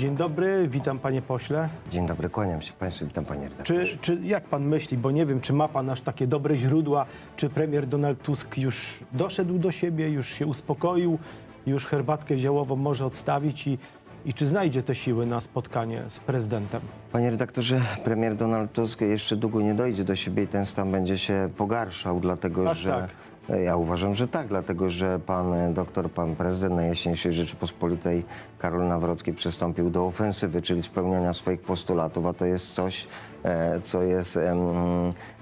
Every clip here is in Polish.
Dzień dobry, witam panie pośle. Dzień dobry, kłaniam się Państwu, witam Panie redaktorze. Czy, czy jak pan myśli, bo nie wiem, czy ma pan aż takie dobre źródła, czy premier Donald Tusk już doszedł do siebie, już się uspokoił, już herbatkę ziołową może odstawić i, i czy znajdzie te siły na spotkanie z prezydentem? Panie redaktorze, premier Donald Tusk jeszcze długo nie dojdzie do siebie i ten stan będzie się pogarszał, dlatego Aż że... tak. Ja uważam, że tak, dlatego że pan e, doktor, pan prezydent Najjaśniejszej Rzeczypospolitej Karol Nawrocki przystąpił do ofensywy, czyli spełniania swoich postulatów, a to jest coś, e, co jest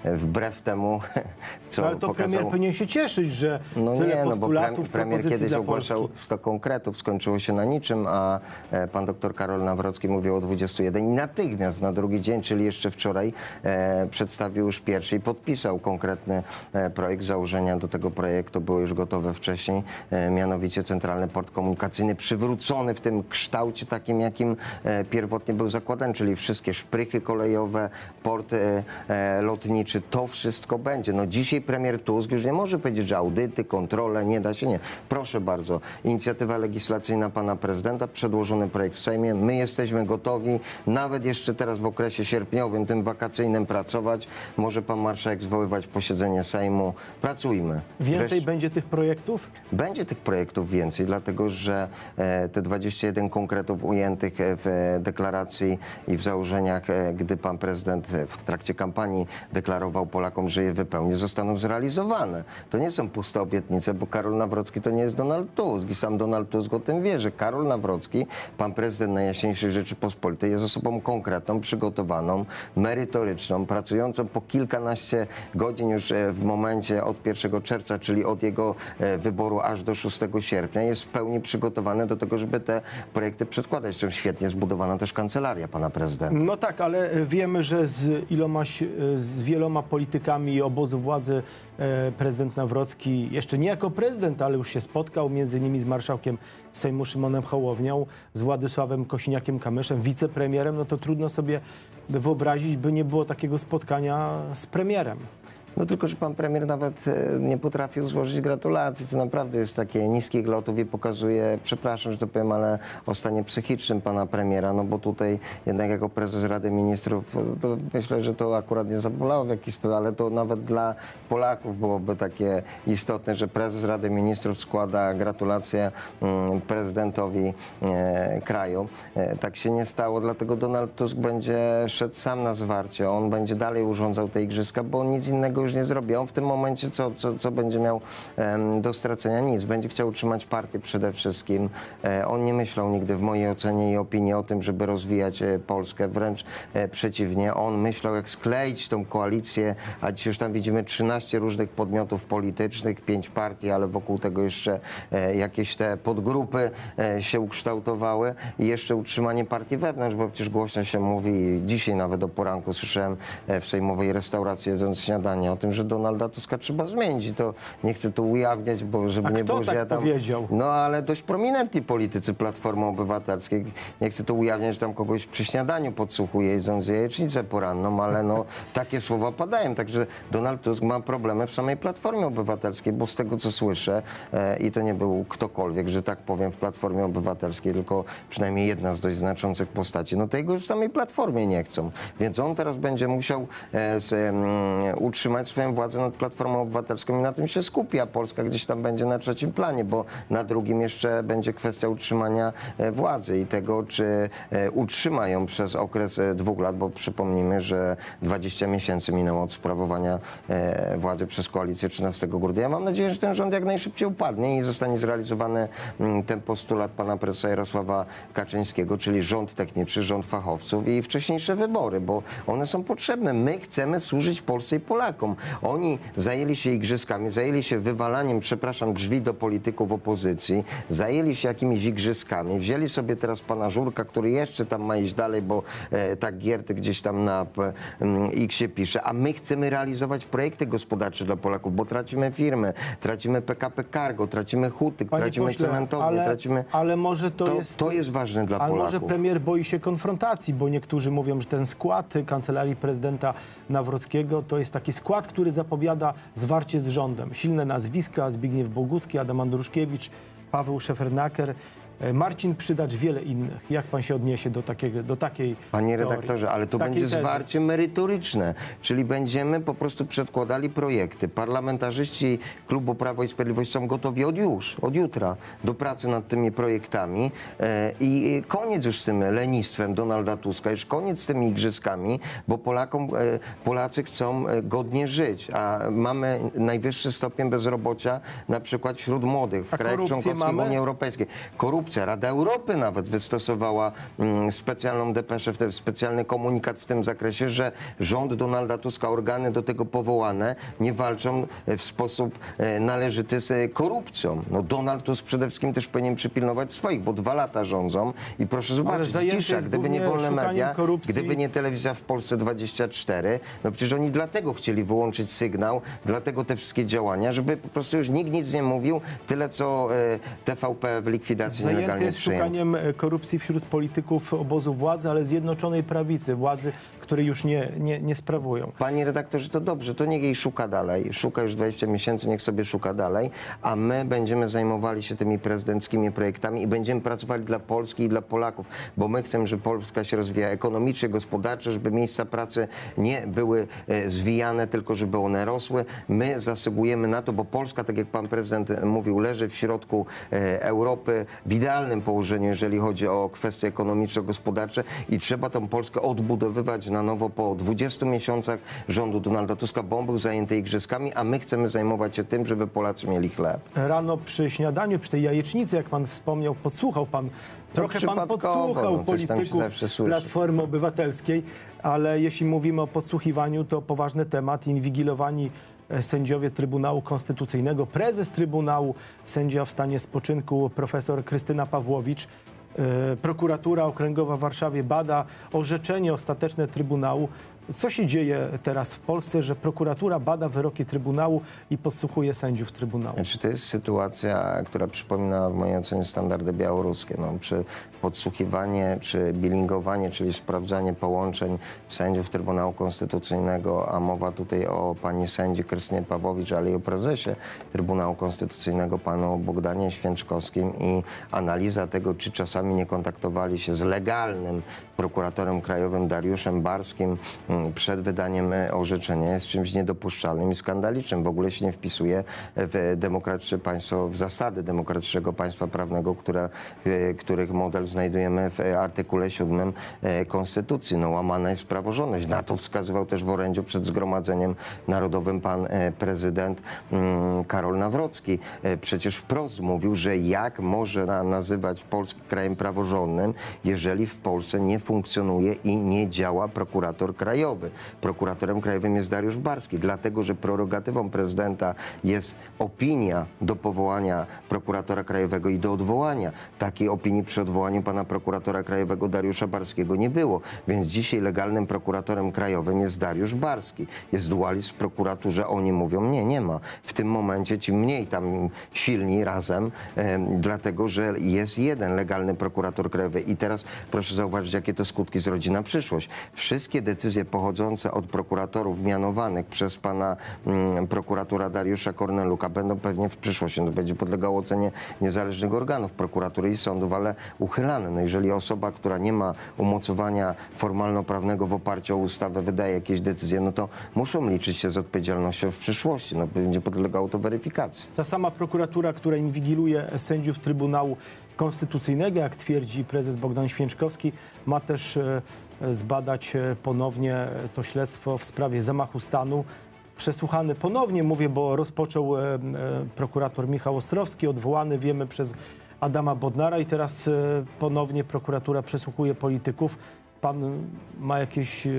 wbrew temu, co Ale to pokazał... premier powinien się cieszyć, że No nie, no bo premier kiedyś ogłaszał Polski. 100 konkretów, skończyło się na niczym, a e, pan doktor Karol Nawrocki mówił o 21 i natychmiast na drugi dzień, czyli jeszcze wczoraj, e, przedstawił już pierwszy i podpisał konkretny e, projekt. Założenia do tego projektu były już gotowe wcześniej, e, mianowicie Centralny Port Komunikacyjny, przywrócony w tym kształcie takim, jakim e, pierwotnie był zakładany, czyli wszystkie szprychy kolejowe, port e, lotniczy, to wszystko będzie. No dzisiaj premier Tusk już nie może powiedzieć, że audyty, kontrole, nie da się, nie. Proszę bardzo, inicjatywa legislacyjna pana prezydenta, przedłożony projekt w Sejmie, my jesteśmy gotowi, nawet jeszcze teraz w okresie sierpniowym, tym wakacyjnym pracować. Może pan marszałek zwoływać posiedzenie Sejmu. Pracujmy. Więcej będzie tych projektów? będzie tych projektów więcej, dlatego że e, te 21 konkretów ujętych e, w deklaracji i w założeniach, e, gdy pan prezydent w trakcie kampanii deklarował Polakom, że je wypełni, zostaną zrealizowane. To nie są puste obietnice, bo Karol Nawrocki to nie jest Donald Tusk i sam Donald Tusk o tym wie, że Karol Nawrocki, pan prezydent Najjaśniejszej Rzeczypospolitej jest osobą konkretną, przygotowaną, merytoryczną, pracującą po kilkanaście godzin już w momencie od 1 czerwca, czyli od jego e, wyboru aż do 6 sierpnia, jest w pełni przygotowany do tego, żeby te projekty przedkładać. Zresztą świetnie zbudowana też kancelaria pana prezydenta. No tak, ale wiemy, że z iloma, z wieloma politykami obozu władzy e, prezydent Nawrocki, jeszcze nie jako prezydent, ale już się spotkał, między innymi z marszałkiem Sejmu Szymonem Hołownią, z Władysławem Kosiniakiem-Kamyszem, wicepremierem, no to trudno sobie wyobrazić, by nie było takiego spotkania z premierem. No tylko, że pan premier nawet e, nie potrafił złożyć gratulacji, co naprawdę jest takie niskich lotów i pokazuje, przepraszam, że to powiem, ale o stanie psychicznym pana premiera, no bo tutaj jednak jako prezes Rady Ministrów, e, to myślę, że to akurat nie zabolało w jakiś sposób, ale to nawet dla Polaków byłoby takie istotne, że prezes Rady Ministrów składa gratulacje mm, prezydentowi e, kraju. Tak się nie stało, dlatego Donald Tusk będzie szedł sam na zwarcie, on będzie dalej urządzał te igrzyska, bo nic innego już nie zrobi. On w tym momencie co, co, co będzie miał do stracenia? Nic. Będzie chciał utrzymać partię przede wszystkim. E, on nie myślał nigdy w mojej ocenie i opinii o tym, żeby rozwijać e, Polskę. Wręcz e, przeciwnie. On myślał, jak skleić tą koalicję, a dzisiaj już tam widzimy 13 różnych podmiotów politycznych, 5 partii, ale wokół tego jeszcze jakieś te podgrupy się ukształtowały i jeszcze utrzymanie partii wewnątrz, bo przecież głośno się mówi, dzisiaj nawet o poranku słyszałem w sejmowej restauracji jedząc śniadanie o tym, że Donalda Tuska trzeba zmienić i to nie chcę tu ujawniać, bo żeby A nie kto było, że tak ja tam... powiedział? No ale dość prominentni politycy Platformy Obywatelskiej. Nie chcę tu ujawniać, że tam kogoś przy śniadaniu podsłuchuje jedząc jajecznicę poranną, ale no takie słowa padają. Także Donald Tusk ma problemy w samej Platformie Obywatelskiej, bo z tego co słyszę, e, i to nie był ktokolwiek, że tak powiem, w Platformie Obywatelskiej, tylko przynajmniej jedna z dość znaczących postaci, no to jego już w samej Platformie nie chcą. Więc on teraz będzie musiał e, z, em, utrzymać swoją władzę nad Platformą Obywatelską i na tym się skupi, a Polska gdzieś tam będzie na trzecim planie, bo na drugim jeszcze będzie kwestia utrzymania e, władzy i tego, czy e, utrzyma ją przez okres e, dwóch lat, bo przypomnijmy, że 20 miesięcy minęło od sprawowania władzy przez koalicję 13 grudnia. Ja mam nadzieję, że ten rząd jak najszybciej upadnie i zostanie zrealizowany mm, ten postulat pana prezesa Jarosława Kaczyńskiego, czyli rząd techniczny, rząd fachowców i wcześniejsze wybory, bo one są potrzebne. My chcemy służyć Polsce i Polakom. Oni zajęli się igrzyskami, zajęli się wywalaniem, przepraszam, drzwi do polityków opozycji, zajęli się jakimiś igrzyskami, wzięli sobie teraz pana Żurka, który jeszcze tam ma iść dalej, bo e, tak Gierty gdzieś tam na m, X-ie pisze, a my chcemy realizować projekty gospodarcze dla Polaków, bo tracimy firmy, tracimy PKP Cargo, tracimy huty, Panie tracimy pośle, cementownie, ale, tracimy... ale może to, To, jest... to jest ważne dla Ale Polaków. może premier boi się konfrontacji, bo niektórzy mówią, że ten skład kancelarii prezydenta Nawrockiego to jest taki skład, który zapowiada zwarcie z rządem. Silne nazwiska, Zbigniew Bogucki, Adam Andruszkiewicz, Paweł Szefernaker. E, Marcin Przydacz, wiele innych. Jak pan się odniesie do, takiego, do takiej Panie teorii? redaktorze, ale to będzie tezy? zwarcie merytoryczne, czyli będziemy po prostu przedkładali projekty. Parlamentarzyści Klubu Prawo i Sprawiedliwość są gotowi od już, od jutra do pracy nad tymi projektami e, i koniec już z tym lenistwem Donalda Tuska, już koniec z tymi igrzyskami, bo Polakom, e, Polacy chcą godnie żyć, a mamy najwyższy stopień bezrobocia na przykład wśród młodych w A krajach członkowskich mamy? Unii Europejskiej. Korupcja. Rada Europy nawet wystosowała mm, specjalną depeszę, w specjalny komunikat w tym zakresie, że rząd Donalda Tuska, organy do tego powołane, nie walczą e, w sposób e, należyty z e, korupcją. No Donald Tusk przede wszystkim też powinien przypilnować swoich, bo dwa lata rządzą i proszę zobaczyć, zajęty cisza, jest gdyby nie głównie wolne szukaniem media, korupcji. gdyby nie telewizja w Polsce 24, no przecież oni dlatego chcieli wyłączyć sygnał, dlatego te wszystkie działania, żeby po prostu już nikt nic nie mówił, tyle co e, TVP w likwidacji Zajęty nielegalnie jest przyjęto. szukaniem e, korupcji wśród polityków obozu władzy, ale Zjednoczonej Prawicy, władzy, której już nie, nie, nie sprawują. Panie redaktorze, to dobrze, to niech jej szuka dalej. Szuka już 20 miesięcy, niech sobie szuka dalej, a my będziemy zajmowali się tymi prezydenckimi projektami i będziemy pracowali dla Polski i dla Polaków, bo my chcemy, żeby Polska się rozwijała ekonomicznie, gospodarczo, żeby miejsca pracy nie były e, zwijane, tylko żeby one rosły. My zasługujemy na to, bo Polska, tak jak pan prezydent mówił, leży w środku e, Europy w idealnym położeniu, jeżeli chodzi o kwestie ekonomiczno-gospodarcze i trzeba tą Polskę odbudowywać na nowo po 20 miesiącach rządu Donalda Tuska, bo on był zajęty igrzyskami, a my chcemy zajmować się tym, żeby Polacy mieli chleb. Rano przy śniadaniu, przy tej jajecznicy, jak pan wspomniał, podsłuchał pan, trochę pan podsłuchał no, się polityków. Platformy Obywatelskiej, ale jeśli mówimy o podsłuchiwaniu, to poważny temat, inwigilowani sędziowie Trybunału Konstytucyjnego, prezes Trybunału, sędzia w stanie spoczynku, profesor Krystyna Pawłowicz, e, prokuratura okręgowa w Warszawie bada orzeczenie ostateczne Trybunału. Co się dzieje teraz w Polsce, że prokuratura bada wyroki Trybunału i podsłuchuje sędziów Trybunału? Znaczy, to jest sytuacja, która przypomina w mojej ocenie standardy białoruskie. No, czy podsłuchiwanie, czy bilingowanie, czyli sprawdzanie połączeń sędziów Trybunału Konstytucyjnego, a mowa tutaj o pani sędzi Krystynie Pawłowicz, ale i o prezesie Trybunału Konstytucyjnego, panu Bogdanie Święczkowskim i analiza tego, czy czasami nie kontaktowali się z legalnym prokuratorem krajowym Dariuszem Barskim mm, przed wydaniem e, orzeczenia jest czymś niedopuszczalnym i skandalicznym. W ogóle się nie wpisuje w demokratyczne państwo, w zasady demokratycznego państwa prawnego, które, e, których model znajdujemy w e, artykule 7 e, Konstytucji. No, łamana jest praworządność. Na to wskazywał też w orędziu przed Zgromadzeniem Narodowym pan prezydent mm, Karol Nawrocki. Przecież wprost mówił, że jak może na- nazywać Polskę krajem praworządnym, jeżeli w Polsce nie funkcjonuje i nie działa prokurator krajowy. Prokuratorem krajowym jest Dariusz Barski, dlatego że prerogatywą prezydenta jest opinia do powołania prokuratora krajowego i do odwołania. Takiej opinii przy odwołaniu pana prokuratora krajowego Dariusza Barskiego nie było. Więc dzisiaj legalnym prokuratorem krajowym jest Dariusz Barski. Jest dualizm w prokuraturze, oni mówią nie, nie ma. W tym momencie ci mniej tam silni razem, em, dlatego że jest jeden legalny prokurator krajowy. I teraz proszę zauważyć, jakie to skutki zrodzi na przyszłość. Wszystkie decyzje pochodzące od prokuratorów mianowanych przez pana mm, Dariusza Korneluka będą pewnie w przyszłości, no, będzie podlegało ocenie niezależnych organów prokuratury i sądów, ale uchylane. No, jeżeli osoba, która nie ma umocowania formalno-prawnego w oparciu o ustawę wydaje jakieś decyzje, no to muszą liczyć się z odpowiedzialnością w przyszłości. No, będzie podlegało to weryfikacji. Ta sama prokuratura, która inwigiluje sędziów Trybunału Konstytucyjnego, jak twierdzi prezes Bogdan Święczkowski, ma też e, zbadać e, ponownie to śledztwo w sprawie zamachu stanu. Przesłuchany ponownie, mówię, bo rozpoczął e, e, prokurator Michał Ostrowski, odwołany, wiemy, przez Adama Bodnara i teraz e, ponownie prokuratura przesłuchuje polityków. Pan ma jakieś e,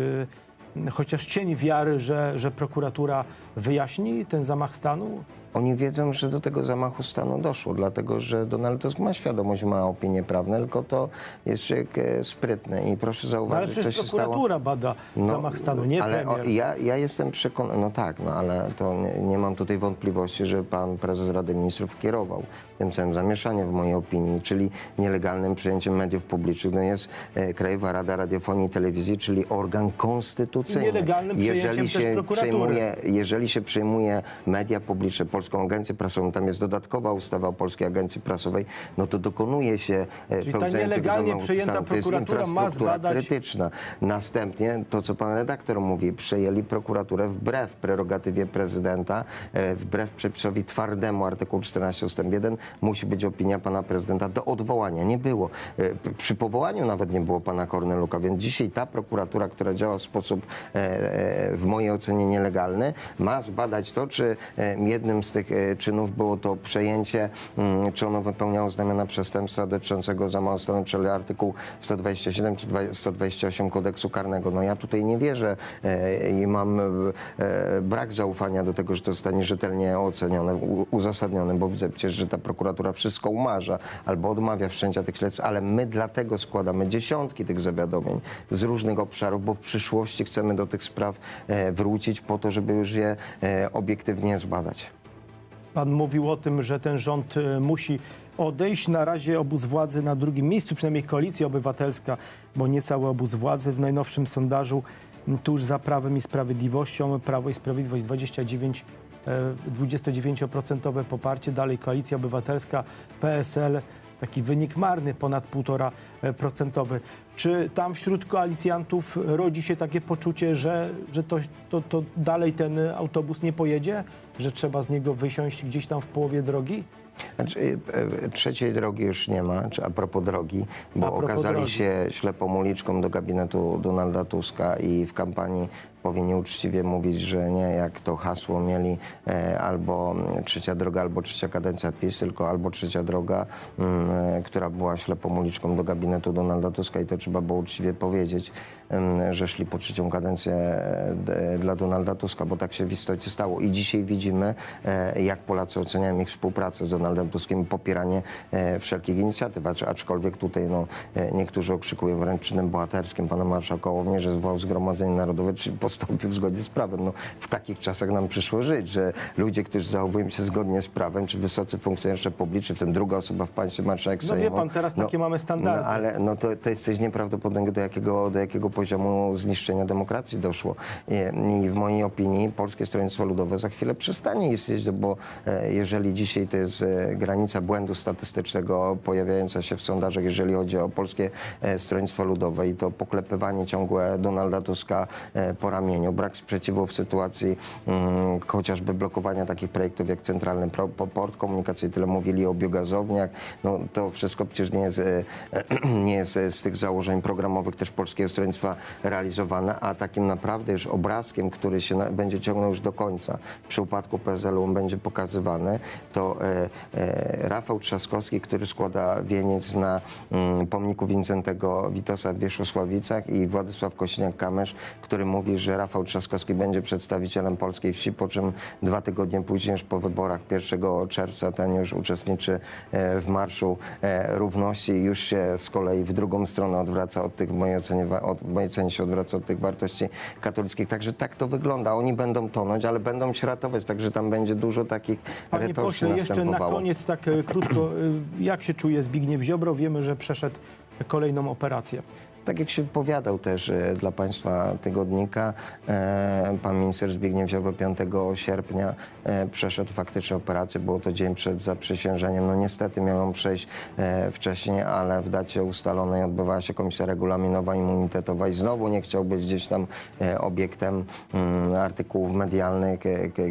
chociaż cień wiary, że, że prokuratura wyjaśni ten zamach stanu? Oni wiedzą, że do tego zamachu stanu doszło, dlatego że Donald Tusk ma świadomość, ma opinie prawne, tylko to jest człowiek e, sprytny i proszę No, ale zauważyć, co się stało. prokuratura bada zamach stanu, nie ale premier. o, ja, ja jestem przekonany, no tak, no ale to nie, nie mam tutaj wątpliwości, że pan prezes Rady Ministrów kierował tym całym zamieszaniem w mojej opinii, czyli nielegalnym przyjęciem mediów publicznych. No jest e, Krajowa Rada Radiofonii i Telewizji, czyli organ konstytucyjny. I nielegalnym przyjęciem jeżeli też się prokuratury. przejmuje, jeżeli się przejmuje media publiczne, Polską Agencję Prasową, tam jest dodatkowa ustawa o Polskiej Agencji Prasowej, no to dokonuje się e, Czyli pełzającego nielegalnie przejęta. To jest infrastruktura zbadać- krytyczna. Następnie to, co pan redaktor mówi, przejęli prokuraturę wbrew prerogatywie prezydenta, e, wbrew przepisowi twardemu artykułu 14 ust. 1 musi być opinia pana prezydenta do odwołania. Nie było. E, Przy powołaniu nawet nie było pana Korneluka, więc dzisiaj ta prokuratura, która działa w sposób w mojej ocenie nielegalny, ma zbadać to, czy jednym z tych e, czynów było to przejęcie, mm, czy ono wypełniało znamiona przestępstwa dotyczącego zamachu stanu, czyli artykuł 127 czy 2- 128 kodeksu karnego. No ja tutaj nie wierzę e, i mam e, brak zaufania do tego, że to zostanie rzetelnie ocenione, uzasadnione, bo widzę przecież, że ta prokuratura wszystko umarza albo odmawia wszczęcia tych śledztw, ale my dlatego składamy dziesiątki tych zawiadomień z różnych obszarów, bo w przyszłości chcemy do tych spraw wrócić po to, żeby już je obiektywnie zbadać. Pan mówił o tym, że ten rząd e, musi odejść. Na razie obóz władzy na drugim miejscu, przynajmniej koalicja obywatelska, bo nie cały obóz władzy. W najnowszym sondażu tuż za Prawem i Sprawiedliwością, Prawo i Sprawiedliwość 29, e, 29% poparcie, dalej koalicja obywatelska, PSL, taki wynik marny, ponad 1,5%. Czy tam wśród koalicjantów rodzi się takie poczucie, że, że to, to, to dalej ten autobus nie pojedzie? Że trzeba z niego wysiąść gdzieś tam w połowie drogi? Znaczy, e, trzeciej drogi już nie ma, a propos drogi, bo propos okazali drogi. się ślepą uliczką do gabinetu Donalda Tuska i w kampanii powinni uczciwie mówić, że nie jak to hasło mieli e, albo mm, trzecia droga, albo trzecia kadencja PiS, tylko albo trzecia droga, mm, e, która była ślepą uliczką do gabinetu Donalda Tuska i to trzeba było uczciwie powiedzieć, em, że szli po trzecią kadencję e, d- dla Donalda Tuska, bo tak się w istocie stało. I dzisiaj widzimy, e, jak Polacy oceniają ich współpracę z Donaldem Tuskiem popieranie e, wszelkich inicjatyw, acz- aczkolwiek tutaj no, e, niektórzy okrzykują wręcz czynem bohaterskim pana marszałka Łownie, że zwołał Zgromadzenie Narodowe, czy postąpił w zgodzie z prawem. No, w takich czasach nam przyszło żyć, że ludzie, którzy zachowują się zgodnie z prawem, czy wysocy funkcjonariusze publiczni, w tym druga osoba w państwie marszałek No wie Sejmu, pan, teraz takie mamy standardy. No, ale no to, to jest coś nieprawdopodobnego, do jakiego, do jakiego poziomu zniszczenia demokracji doszło. I, I w mojej opinii Polskie Stronnictwo Ludowe za chwilę przestanie istnieć, bo e, jeżeli dzisiaj to jest e, granica błędu statystycznego pojawiająca się w sondażach, jeżeli chodzi o Polskie e, Stronnictwo Ludowe i to poklepywanie ciągłe Donalda Tuska e, po ramieniu, brak sprzeciwu w sytuacji mm, chociażby blokowania takich projektów jak Centralny Port Komunikacyjny, tyle mówili o biogazowniach, no to wszystko przecież nie jest, e, nie jest e, z tych założeń programowych też Polskiego Stronnictwa realizowane, a takim naprawdę już obrazkiem, który się na, będzie ciągnął już do końca, przy upadku PSL-u on będzie pokazywany, to e, e, Rafał Trzaskowski, który składa wieniec na mm, pomniku Wincentego Witosa w Wierzchosławicach i Władysław Kosiniak-Kamysz, który mówi, że Rafał Trzaskowski będzie przedstawicielem polskiej wsi, po czym dwa tygodnie później już po wyborach 1 czerwca ten już uczestniczy e, w Marszu e, Równości i już się z kolei w drugą stronę odwraca od tych, w mojej ocenie, od, w mojej ocenie się odwraca od tych wartości katolickich. Także tak to wygląda. Oni będą tonąć, ale będą się ratować, także tam będzie dużo takich Panie retorsji pośle, jeszcze na koniec tak e, krótko, jak się czuje Zbigniew Ziobro? Wiemy, że przeszedł kolejną operację. Tak jak się wypowiadał też e, dla Państwa tygodnika, e, pan minister Zbigniew Ziobro 5 sierpnia e, przeszedł faktycznie operację. Było to dzień przed zaprzysiężeniem. No niestety miał przejść wcześniej, ale w dacie ustalonej odbywała się komisja regulaminowa, immunitetowa i znowu nie chciał być gdzieś tam obiektem mm, artykułów medialnych,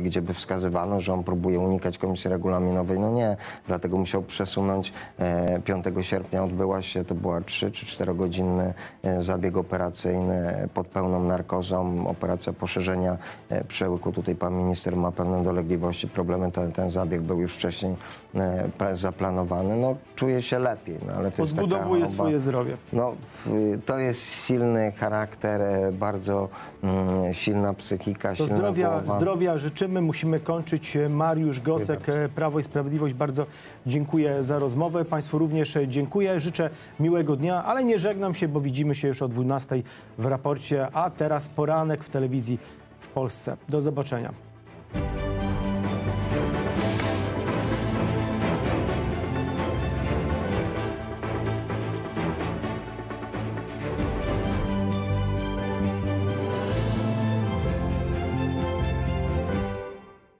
gdzie by wskazywano, że on próbuje unikać komisji regulaminowej. No nie, dlatego musiał przesunąć. E, 5 sierpnia odbyła się, to była 3 czy 4 godzinny zabieg operacyjny pod pełną narkozą, operacja poszerzenia e, przełyku. Tutaj pan minister ma pewne dolegliwości, problemy. Ten, ten zabieg był już wcześniej e, zaplanowany. No czuję się lepiej, no, ale to jest taka Odbudowuje choroba- swoje zdrowie. no, y, to jest silny charakter, e, bardzo mm, silna psychika, To silna zdrowia, głowa. zdrowia życzymy. Musimy kończyć. Mariusz Gosek, e, Prawo i Sprawiedliwość. Bardzo dziękuję za rozmowę. Państwu również e, dziękuję. Życzę miłego dnia, ale nie żegnam się, bo widzimy się już o 12 w raporcie, a teraz poranek w telewizji w Polsce. Do zobaczenia.